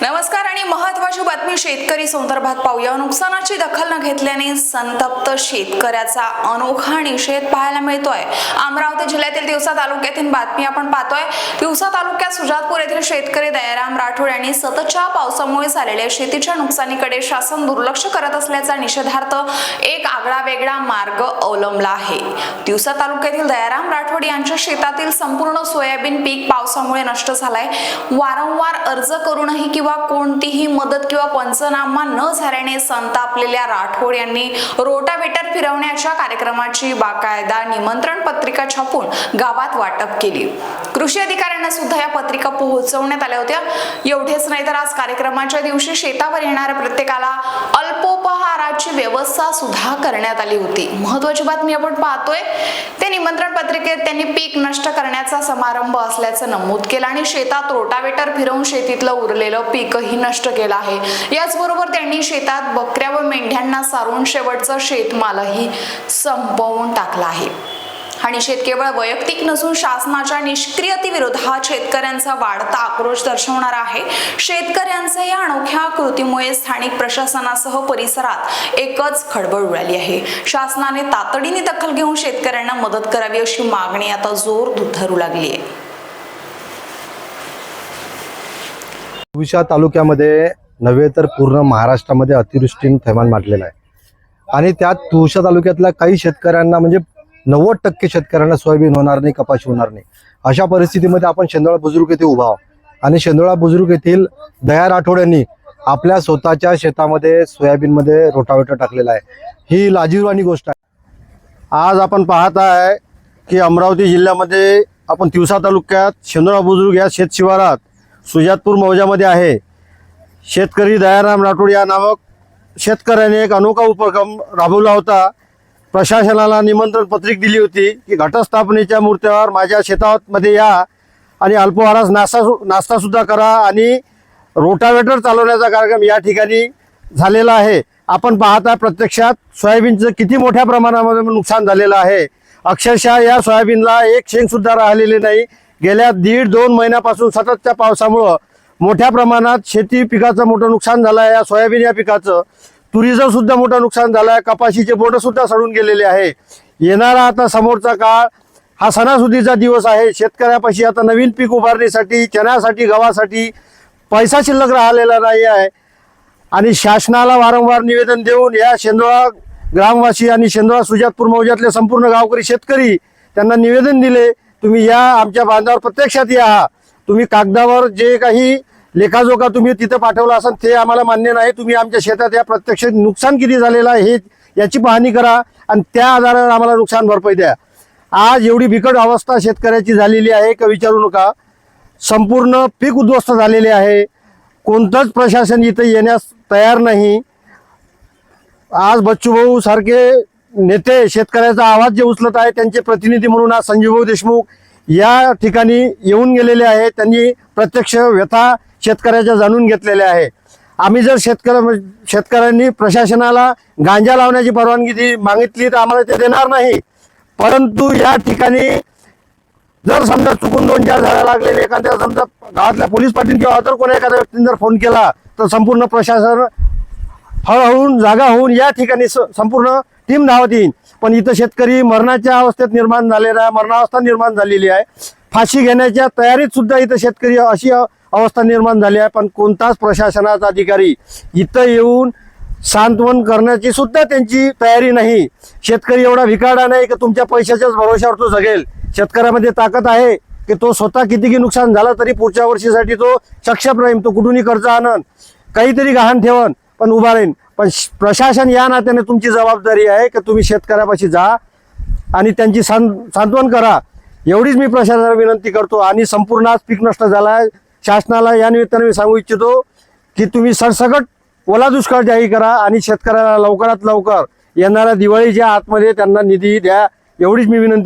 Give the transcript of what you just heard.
नमस्कार आणि महत्वाची बातमी शेतकरी संदर्भात पाहूया. नुकसानाची दखल न घेतल्याने संतप्त शेतकऱ्याचा अनोखा निषेध पाहायला मिळतोय. अमरावती जिल्ह्यातील दिवसा तालुक्यातील बातमी आपण पाहतोय. दिवसा तालुक्यात सुजातपूर येथील शेतकरी दयाराम राठोड यांनी सततच्या पावसामुळे झालेल्या शेतीच्या नुकसानीकडे शासन दुर्लक्ष करत असल्याचा निषेधार्थ एक आगळा वेगळा मार्ग अवलंबला आहे. दिवसा तालुक्यातील दयाराम राठोड यांच्या शेतातील संपूर्ण सोयाबीन पीक पावसामुळे नष्ट झालाय. वारंवार अर्ज करूनही किंवा किंवा कोणतीही मदत किंवा पंचनामा न झाल्याने संतापलेल्या राठोड यांनी रोटावेटर फिरवण्याच्या कार्यक्रमाची बाकायदा निमंत्रण पत्रिका छापून गावात वाटप केली. कृषी अधिकाऱ्यांना सुद्धा या पत्रिका पोहोचवण्यात आल्या होत्या. एवढेच नाही तर आज कार्यक्रमाच्या दिवशी शेतावर येणाऱ्या प्रत्येकाला अल्प अल्पोपहाराची व्यवस्था सुद्धा करण्यात आली होती. महत्वाची बातमी आपण पाहतोय ते निमंत्रण पत्रिकेत त्यांनी पीक नष्ट करण्याचा समारंभ असल्याचं नमूद केलं आणि शेतात रोटावेटर फिरवून शेतीतलं उरलेलं पीकही नष्ट केलं आहे. याचबरोबर त्यांनी शेतात बकऱ्या व मेंढ्यांना सारून शेवटचं शेतमालही संपवून टाकला आहे. आणि शेत केवळ वैयक्तिक नसून शासनाच्या निष्क्रियतेविरोधात शेतकऱ्यांचा वाढता आक्रोश दर्शवणारा आहे. शेतकऱ्यांच्या या अनोख्या कृतीमुळे स्थानिक प्रशासनासह परिसरात एकच खळबळ उडाली आहे. शासनाने तातडीने दखल घेऊन शेतकऱ्यांना मदत करावी अशी मागणी आता जोर दुधरू लागली आहे. विशा तालुक्यामध्ये नव्हे तर पूर्ण महाराष्ट्रामध्ये अतिवृष्टीने थैमान माटलेला आहे. आणि त्यात तुळशा तालुक्यातल्या काही शेतकऱ्यांना म्हणजे नव्वद टक्के शेतकऱ्यांना सोयाबीन होणार नाही कपाशी होणार नाही. अशा परिस्थितीमध्ये आपण शेंदोळा बुजुर्ग येथे उभा आणि शेंदोळा बुजुर्ग येथील दया राठोड यांनी आपल्या स्वतःच्या शेतामध्ये सोयाबीनमध्ये रोटावेटर टाकलेला आहे. ही लाजीरवाणी गोष्ट आहे. आज आपण पाहत आहे की अमरावती जिल्ह्यामध्ये आपण तिवसा तालुक्यात शेंदोळा बुजुर्ग या शेत शिवारात सुजातपूर मौजामध्ये आहे. शेतकरी दयाराम राठोड या नामक शेतकऱ्याने एक अनोखा उपक्रम राबवला होता. प्रशासनाला निमंत्रण पत्रिक दिली होती की घटस्थापनेच्या मूर्त्यावर माझ्या शेतामध्ये या आणि अल्पहारास नाश्ता नाश्तासुद्धा करा आणि रोटावेटर चालवण्याचा कार्यक्रम या ठिकाणी झालेला आहे. आपण पाहता प्रत्यक्षात सोयाबीनचं किती मोठ्या प्रमाणामध्ये नुकसान झालेलं आहे. अक्षरशः या सोयाबीनला एक शेंगसुद्धा राहिलेली नाही. गेल्या दीड दोन महिन्यापासून सततच्या पावसामुळं मोठ्या प्रमाणात शेती पिकाचं मोठं नुकसान झालं आहे. या सोयाबीन या पिकाचं तुरीचं सुद्धा मोठं नुकसान झालं आहे. कपाशीचे बोट सुद्धा सडून गेलेले आहे. येणारा आता समोरचा काळ हा सणासुदीचा दिवस आहे. शेतकऱ्यापाशी आता नवीन पीक उभारण्यासाठी चण्यासाठी गव्हासाठी पैसा शिल्लक राहिलेला नाही आहे. आणि शासनाला वारंवार निवेदन देऊन या शेंदोळा ग्रामवासी आणि शेंदोळा सुजातपूर मौजातले संपूर्ण गावकरी शेतकरी त्यांना निवेदन दिले तुम्ही या आमच्या बांधावर प्रत्यक्षात या. तुम्ही कागदावर जे काही लेखाजोखा तुम्ही तिथं पाठवला असाल ते आम्हाला मान्य नाही. तुम्ही आमच्या शेतात या प्रत्यक्ष नुकसान किती झालेलं आहे हे याची पाहणी करा आणि त्या आधारावर आम्हाला नुकसान भरपाई द्या. आज एवढी बिकट अवस्था शेतकऱ्याची झालेली आहे का विचारू नका. संपूर्ण पीक उद्ध्वस्त झालेले आहे. कोणतंच प्रशासन इथं येण्यास तयार नाही. आज बच्चूभाऊ सारखे नेते शेतकऱ्याचा आवाज जे उचलत आहे त्यांचे प्रतिनिधी म्हणून आज संजीवभाऊ देशमुख या ठिकाणी येऊन गेलेले आहे त्यांनी प्रत्यक्ष व्यथा शेतकऱ्याच्या जाणून घेतलेल्या आहे. आम्ही जर शेतकऱ्या शेतकऱ्यांनी प्रशासनाला गांजा लावण्याची परवानगी दि मागितली तर आम्हाला ते देणार नाही. परंतु या ठिकाणी जर समजा चुकून दोन चार झाडं लागलेले एखाद्या समजा गावातल्या पोलीस पाटील किंवा अदर कोणा एखाद्या व्यक्तीने जर फोन केला तर संपूर्ण प्रशासन हळहळून जागा होऊन या ठिकाणी स- संपूर्ण टीम धावत येईल पण इथं शेतकरी मरणाच्या अवस्थेत निर्माण झालेला आहे मरणावस्था निर्माण झालेली आहे. फाशी घेण्याच्या तयारीत सुद्धा इथं शेतकरी अशी अवस्था निर्माण झाली आहे पण कोणताच प्रशासनाचा अधिकारी इथं येऊन सांत्वन करण्याची सुद्धा त्यांची तयारी नाही. शेतकरी एवढा भिकाडा नाही की तुमच्या पैशाच्याच भरोशावर तो जगेल. शेतकऱ्यामध्ये ताकद आहे की तो स्वतः कितीही नुकसान झालं तरी पुढच्या वर्षीसाठी तो सक्षम राहील तो कुठूनही कर्ज आणन. काहीतरी गहाण ठेवन पण उभा राहीन. पण श- प्रशासन या नात्याने तुमची जबाबदारी आहे की तुम्ही शेतकऱ्यापाशी जा आणि त्यांची सांत्वन करा. एवढीच मी प्रशासनाला विनंती करतो आणि संपूर्ण आज पीक नष्ट झाला आहे. शासनाला या निमित्ताने मी सांगू इच्छितो की तुम्ही सरसकट ओला दुष्काळ जाहीर करा आणि शेतकऱ्याला लवकरात लवकर येणाऱ्या दिवाळीच्या आतमध्ये त्यांना निधी द्या. एवढीच मी विनंती